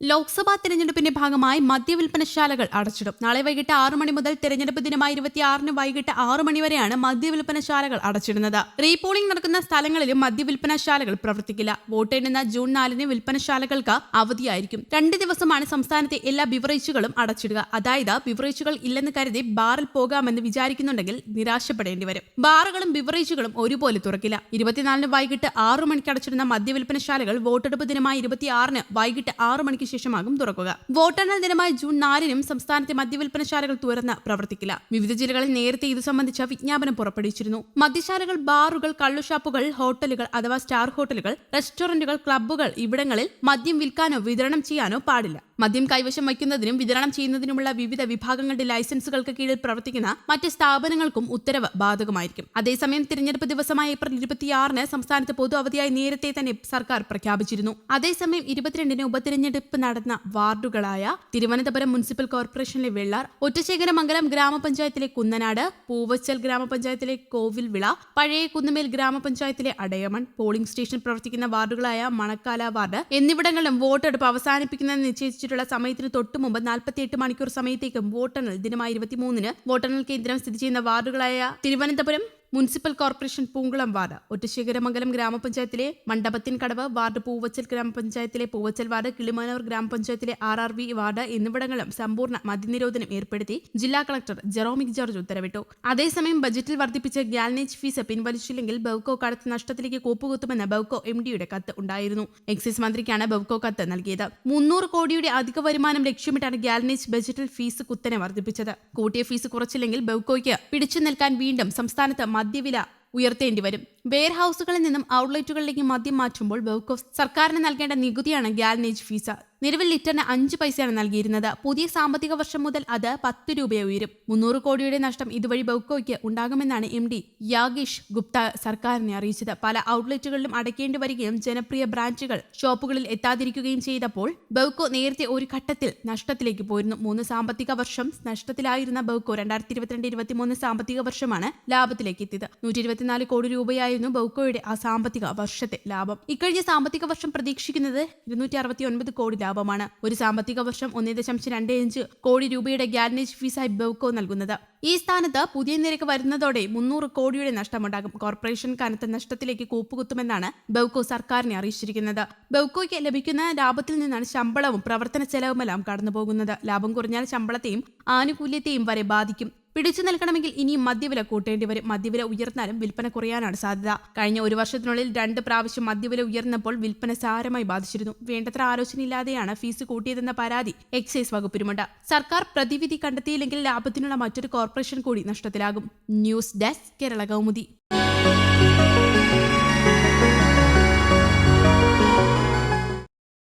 ലോക്സഭാ തെരഞ്ഞെടുപ്പിന്റെ ഭാഗമായി മദ്യവിൽപ്പനശാലകൾ അടച്ചിടും. നാളെ വൈകിട്ട് ആറ് മണി മുതൽ തെരഞ്ഞെടുപ്പ് ദിനമായ ഇരുപത്തിയാറിന് വൈകിട്ട് ആറ് മണി വരെയാണ് മദ്യവിൽപ്പനശാലകൾ അടച്ചിടുന്നത്. റീപോളിംഗ് നടക്കുന്ന സ്ഥലങ്ങളിലും മദ്യവിൽപ്പനശാലകൾ പ്രവർത്തിക്കില്ല. വോട്ടെണ്ണുന്ന ജൂൺ നാലിന് വിൽപ്പനശാലകൾക്ക് അവധിയായിരിക്കും. രണ്ട് ദിവസമാണ് സംസ്ഥാനത്തെ എല്ലാ ബിവറേജുകളും അടച്ചിടുക. അതായത് ബിവറേജുകൾ ഇല്ലെന്ന് കരുതി ബാറിൽ പോകാമെന്ന് വിചാരിക്കുന്നുണ്ടെങ്കിൽ നിരാശപ്പെടേണ്ടി വരും. ബാറുകളും ബിവറേജുകളും ഒരുപോലെ തുറക്കില്ല. ഇരുപത്തിനാലിന് വൈകിട്ട് ആറു മണിക്ക് അടച്ചിടുന്ന മദ്യവിൽപ്പനശാലകൾ വോട്ടെടുപ്പ് ദിനമായ ഇരുപത്തിയാറിന് വൈകിട്ട് ആറു മണിക്ക് ശേഷമാകും തുറക്കുക. വോട്ടെണ്ണൽ ദിനമായ ജൂൺ നാലിനും സംസ്ഥാനത്തെ മദ്യവിൽപ്പനശാലകൾ തുറന്ന് പ്രവർത്തിക്കില്ല. വിവിധ ജില്ലകളിൽ നേരത്തെ ഇത് സംബന്ധിച്ച വിജ്ഞാപനം പുറപ്പെടുവിച്ചിരുന്നു. മദ്യശാലകൾ ബാറുകൾ കള്ളുഷാപ്പുകൾ ഹോട്ടലുകൾ അഥവാ സ്റ്റാർ ഹോട്ടലുകൾ റെസ്റ്റോറന്റുകൾ ക്ലബ്ബുകൾ ഇവിടങ്ങളിൽ മദ്യം വിൽക്കാനോ വിതരണം ചെയ്യാനോ പാടില്ല. മദ്യം കൈവശം വയ്ക്കുന്നതിനും വിതരണം ചെയ്യുന്നതിനുമുള്ള വിവിധ വിഭാഗങ്ങളുടെ ലൈസൻസുകൾക്ക് കീഴിൽ പ്രവർത്തിക്കുന്ന മറ്റ് സ്ഥാപനങ്ങൾക്കും ഉത്തരവ് ബാധകമായിരിക്കും. അതേസമയം തിരഞ്ഞെടുപ്പ് ദിവസമായ ഏപ്രിൽ ഇരുപത്തിയാറിന് സംസ്ഥാനത്ത് പൊതു അവധിയായി നേരത്തെ തന്നെ സർക്കാർ പ്രഖ്യാപിച്ചിരുന്നു. അതേസമയം ഇരുപത്തിരണ്ടിന് ഉപതിരഞ്ഞെടുപ്പ് നടന്ന വാർഡുകളായ തിരുവനന്തപുരം മുനിസിപ്പൽ കോർപ്പറേഷനിലെ വെള്ളാർ ഒറ്റശേഖരമംഗലം ഗ്രാമപഞ്ചായത്തിലെ കുന്നനാട് പൂവച്ചൽ ഗ്രാമപഞ്ചായത്തിലെ കോവിൽവിള പഴയ കുന്നമേൽ ഗ്രാമപഞ്ചായത്തിലെ അടയമൺ പോളിംഗ് സ്റ്റേഷൻ പ്രവർത്തിക്കുന്ന വാർഡുകളായ മണക്കാല വാർഡ് എന്നിവിടങ്ങളിലും വോട്ടെടുപ്പ് അവസാനിപ്പിക്കുന്നതിന് നിശ്ചയിച്ചിട്ടുള്ള സമയത്തിന് തൊട്ടു മുമ്പ് നാൽപ്പത്തിയെട്ട് മണിക്കൂർ സമയത്തേക്കും വോട്ടെണ്ണൽ ദിനമായി ഇരുപത്തിമൂന്നിന് വോട്ടെണ്ണൽ കേന്ദ്രം സ്ഥിതി ചെയ്യുന്ന വാർഡുകളായ Thiruvananthapuram municipal corporation Poonkulam ward Ottasekharamangalam ഗ്രാമപഞ്ചായത്തിലെ മണ്ഡപത്തിൻ കടവ് വാർഡ് പൂവച്ചൽ ഗ്രാമപഞ്ചായത്തിലെ പൂവച്ചൽ വാർഡ് കിളിമാനൂർ ഗ്രാമപഞ്ചായത്തിലെ ആർ ആർ വി വാർഡ് എന്നിവിടങ്ങളിലും സമ്പൂർണ മദ്യനിരോധനം ഏർപ്പെടുത്തി ജില്ലാ കളക്ടർ ജെറോമിക് ജോർജ് ഉത്തരവിട്ടു. അതേസമയം ബജറ്റിൽ വർദ്ധിപ്പിച്ച ഗ്യാൽനേജ് ഫീസ് പിൻവലിച്ചില്ലെങ്കിൽ ബൗക്കോ കടത്ത് നഷ്ടത്തിലേക്ക് കൂപ്പുകുത്തുമെന്ന് ബവ്കോ എം ഡിയുടെ കത്ത് ഉണ്ടായിരുന്നു. എക്സൈസ് മന്ത്രിക്കാണ് ബൗക്കോ കത്ത് നൽകിയത്. മുന്നൂറ് കോടിയുടെ അധിക വരുമാനം ലക്ഷ്യമിട്ടാണ് ഗ്യാൽനേജ് ബജറ്റിൽ ഫീസ് കുത്തനെ വർദ്ധിപ്പിച്ചത്. കൂട്ടിയ ഫീസ് കുറച്ചില്ലെങ്കിൽ ബൗക്കോയ്ക്ക് പിടിച്ചു നിൽക്കാൻ വീണ്ടും സംസ്ഥാനത്ത് മദ്യവില ഉയർത്തേണ്ടി വരും. വെയർഹൌസുകളിൽ നിന്നും ഔട്ട്ലെറ്റുകളിലേക്ക് മദ്യം മാറ്റുമ്പോൾ ബൗക്കോ സർക്കാരിന് നൽകേണ്ട നികുതിയാണ് ഗാലനേജ് ഫീസ്. നിലവിൽ ലിറ്ററിന് അഞ്ച് പൈസയാണ് നൽകിയിരുന്നത്. പുതിയ സാമ്പത്തിക വർഷം മുതൽ അത് പത്ത് രൂപയെ ഉയരും. മുന്നൂറ് കോടിയുടെ നഷ്ടം ഇതുവഴി ബൗക്കോയ്ക്ക് ഉണ്ടാകുമെന്നാണ് എം ഡി യാഗീഷ് ഗുപ്ത സർക്കാരിനെ അറിയിച്ചത്. പല ഔട്ട്ലെറ്റുകളിലും അടയ്ക്കേണ്ടി വരികയും ജനപ്രിയ ബ്രാഞ്ചുകൾ ഷോപ്പുകളിൽ എത്താതിരിക്കുകയും ചെയ്തപ്പോൾ ബൗക്കോ നേരത്തെ ഒരു ഘട്ടത്തിൽ നഷ്ടത്തിലേക്ക് പോയിരുന്നു. മൂന്ന് സാമ്പത്തിക വർഷം നഷ്ടത്തിലായിരുന്ന ബൗക്കോ രണ്ടായിരത്തി ഇരുപത്തിരണ്ട് ഇരുപത്തിമൂന്ന് സാമ്പത്തിക വർഷമാണ് ലാഭത്തിലേക്ക് എത്തിയത്. നൂറ്റി ഇരുപത്തിനാല് കോടി രൂപയായിരുന്നു ബൗക്കോയുടെ ആ സാമ്പത്തിക വർഷത്തെ ലാഭം. ഇക്കഴിഞ്ഞ സാമ്പത്തിക വർഷം പ്രതീക്ഷിക്കുന്നത് ഇരുന്നൂറ്റി അറുപത്തി ഒൻപത് കോടി ലാഭമാണ്. ഒരു സാമ്പത്തിക വർഷം ഒന്നേ ദശാംശം രണ്ട് അഞ്ച് കോടി രൂപയുടെ ഗ്യാരനേജ് ഫീസായി ബെവ്കോ നൽകുന്നത്. ഈ സ്ഥാനത്ത് പുതിയ നിരക്ക് വരുന്നതോടെ മുന്നൂറ് കോടിയുടെ നഷ്ടമുണ്ടാകും. കോർപ്പറേഷൻ കനത്ത നഷ്ടത്തിലേക്ക് കൂപ്പുകുത്തുമെന്നാണ് ബെവ്കോ സർക്കാരിനെ അറിയിച്ചിരിക്കുന്നത്. ബെവ്കോയ്ക്ക് ലഭിക്കുന്ന ലാഭത്തിൽ നിന്നാണ് ശമ്പളവും പ്രവർത്തന ചെലവുമെല്ലാം കടന്നുപോകുന്നത്. ലാഭം കുറഞ്ഞാൽ ശമ്പളത്തെയും ആനുകൂല്യത്തെയും വരെ ബാധിക്കും. പിടിച്ചു നിൽക്കണമെങ്കിൽ ഇനിയും മദ്യവില കൂട്ടേണ്ടി വരും. മദ്യവില ഉയർന്നാലും വിൽപ്പന കുറയാനാണ് സാധ്യത. കഴിഞ്ഞ ഒരു വർഷത്തിനുള്ളിൽ രണ്ട് പ്രാവശ്യം മദ്യവില ഉയർന്നപ്പോൾ വിൽപ്പന സാരമായി ബാധിച്ചിരുന്നു. വേണ്ടത്ര ആലോചനയില്ലാതെയാണ് ഫീസ് കൂട്ടിയതെന്ന പരാതി എക്സൈസ് വകുപ്പിനുമുണ്ട്. സർക്കാർ പ്രതിവിധി കണ്ടെത്തിയില്ലെങ്കിൽ ലാഭത്തിനുള്ള മറ്റൊരു കോർപ്പറേഷൻ കൂടി നഷ്ടത്തിലാകും. News desk Kerala Kaumudi.